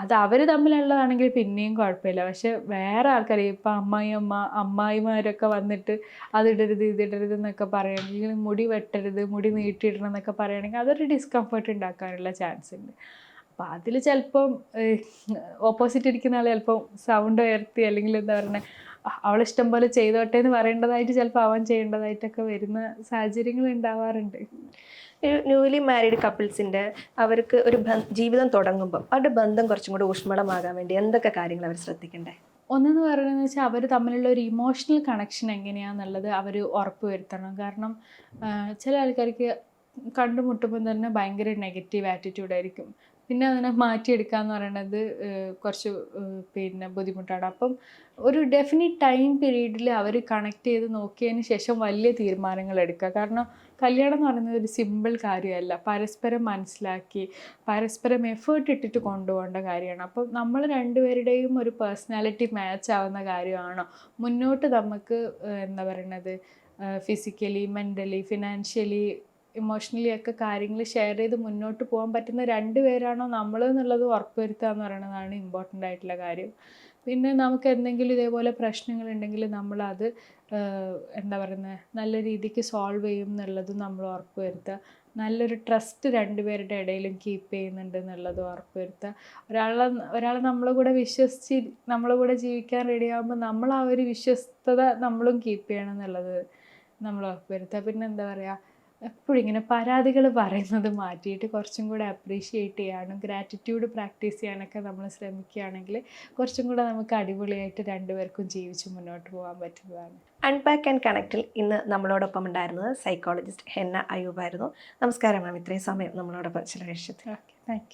അത് അവർ തമ്മിലുള്ളതാണെങ്കിൽ പിന്നെയും കുഴപ്പമില്ല. പക്ഷെ വേറെ ആൾക്കാർ ഇപ്പം അമ്മായിയമ്മ അമ്മായിമാരൊക്കെ വന്നിട്ട് അതിടരുത് ഇതിടരുത് എന്നൊക്കെ പറയുകയാണെങ്കിൽ മുടി വെട്ടരുത് മുടി നീട്ടിയിടണം എന്നൊക്കെ പറയുകയാണെങ്കിൽ അതൊരു ഡിസ്കംഫർട്ട് ഉണ്ടാക്കാനുള്ള ചാൻസ് ഉണ്ട്. അപ്പോൾ അതിൽ ചിലപ്പം ഓപ്പോസിറ്റ് ഇരിക്കുന്ന ആൾ ചിലപ്പം സൗണ്ട് ഉയർത്തി അല്ലെങ്കിൽ എന്താ പറയുക അവൾ ഇഷ്ടം പോലെ ചെയ്തോട്ടെ എന്ന് പറയേണ്ടതായിട്ട് ചിലപ്പോൾ അവൻ ചെയ്യേണ്ടതായിട്ടൊക്കെ വരുന്ന സാഹചര്യങ്ങൾ ഉണ്ടാവാറുണ്ട്. ന്യൂലി മാരീഡ് കപ്പിൾസിന്റെ അവർക്ക് ഒരു ജീവിതം തുടങ്ങുമ്പോൾ അവരുടെ ബന്ധം കുറച്ചും കൂടെ ഊഷ്മളമാകാൻ വേണ്ടി എന്തൊക്കെ കാര്യങ്ങൾ അവർ ശ്രദ്ധിക്കണ്ടേ? ഒന്നെന്ന് പറയുന്നത് വെച്ചാൽ അവർ തമ്മിലുള്ള ഒരു ഇമോഷണൽ കണക്ഷൻ എങ്ങനെയാണെന്നുള്ളത് അവർ ഉറപ്പ് വരുത്തണം. കാരണം ചില ആൾക്കാർക്ക് കണ്ടുമുട്ടുമ്പോൾ തന്നെ ഭയങ്കര നെഗറ്റീവ് ആറ്റിറ്റ്യൂഡ് ആയിരിക്കും. പിന്നെ അതിനെ മാറ്റിയെടുക്കുക എന്ന് പറയുന്നത് കുറച്ച് പിന്നെ ബുദ്ധിമുട്ടാണ്. അപ്പം ഒരു ഡെഫിനിറ്റ് ടൈം പീരീഡിൽ അവർ കണക്ട് ചെയ്ത് നോക്കിയതിന് ശേഷം വലിയ തീരുമാനങ്ങൾ എടുക്കുക. കാരണം കല്യാണം എന്ന് പറയുന്നത് ഒരു സിമ്പിൾ കാര്യമല്ല. പരസ്പരം മനസ്സിലാക്കി പരസ്പരം എഫേർട്ട് ഇട്ടിട്ട് കൊണ്ടുപോകേണ്ട കാര്യമാണ്. അപ്പം നമ്മൾ രണ്ടുപേരുടെയും ഒരു പേഴ്സണാലിറ്റി മാച്ച് ആവുന്ന കാര്യമാണോ? മുന്നോട്ട് നമുക്ക് എന്താ പറയണത് ഫിസിക്കലി മെന്റലി ഫിനാൻഷ്യലി ഇമോഷണലി ഒക്കെ കാര്യങ്ങൾ ഷെയർ ചെയ്ത് മുന്നോട്ട് പോകാൻ പറ്റുന്ന രണ്ട് പേരാണോ നമ്മൾ എന്നുള്ളത് ഉറപ്പുവരുത്തുക എന്ന് പറയുന്നതാണ് ഇമ്പോർട്ടന്റ് ആയിട്ടുള്ള കാര്യം. പിന്നെ നമുക്ക് എന്തെങ്കിലും ഇതേപോലെ പ്രശ്നങ്ങളുണ്ടെങ്കിൽ നമ്മളത് എന്താ പറയുന്നത് നല്ല രീതിക്ക് സോൾവ് ചെയ്യും എന്നുള്ളത് നമ്മൾ ഉറപ്പുവരുത്തുക. നല്ലൊരു ട്രസ്റ്റ് രണ്ടുപേരുടെ ഇടയിലും കീപ്പ് ചെയ്യുന്നുണ്ട് എന്നുള്ളത് ഉറപ്പുവരുത്തുക. ഒരാളെ ഒരാളെ നമ്മളെ കൂടെ വിശ്വസിച്ച് നമ്മളെ കൂടെ ജീവിക്കാൻ റെഡി ആകുമ്പോൾ നമ്മൾ ആ ഒരു വിശ്വസ്തത നമ്മളും കീപ്പ് ചെയ്യണം എന്നുള്ളത് നമ്മൾ ഉറപ്പുവരുത്തുക. പിന്നെ എന്താ പറയുക എപ്പോഴും ഇങ്ങനെ പരാതികൾ പറയുന്നത് മാറ്റിയിട്ട് കുറച്ചും കൂടെ അപ്രീഷിയേറ്റ് ചെയ്യാനും ഗ്രാറ്റിറ്റ്യൂഡ് പ്രാക്ടീസ് ചെയ്യാനൊക്കെ നമ്മൾ ശ്രമിക്കുകയാണെങ്കിൽ കുറച്ചും കൂടെ നമുക്ക് അടിപൊളിയായിട്ട് രണ്ടുപേർക്കും ജീവിച്ച് മുന്നോട്ട് പോകാൻ പറ്റുന്നതാണ്. അൺപാക്ക് ആൻഡ് കണക്റ്റിൽ ഇന്ന് നമ്മളോടൊപ്പം ഉണ്ടായിരുന്നത് സൈക്കോളജിസ്റ്റ് ഹെന്ന അയ്യൂബായിരുന്നു. നമസ്കാരം മാം ഇത്രയും സമയം നമ്മളോടൊപ്പം ചിലവഴിച്ചത് ഓക്കെ താങ്ക് യു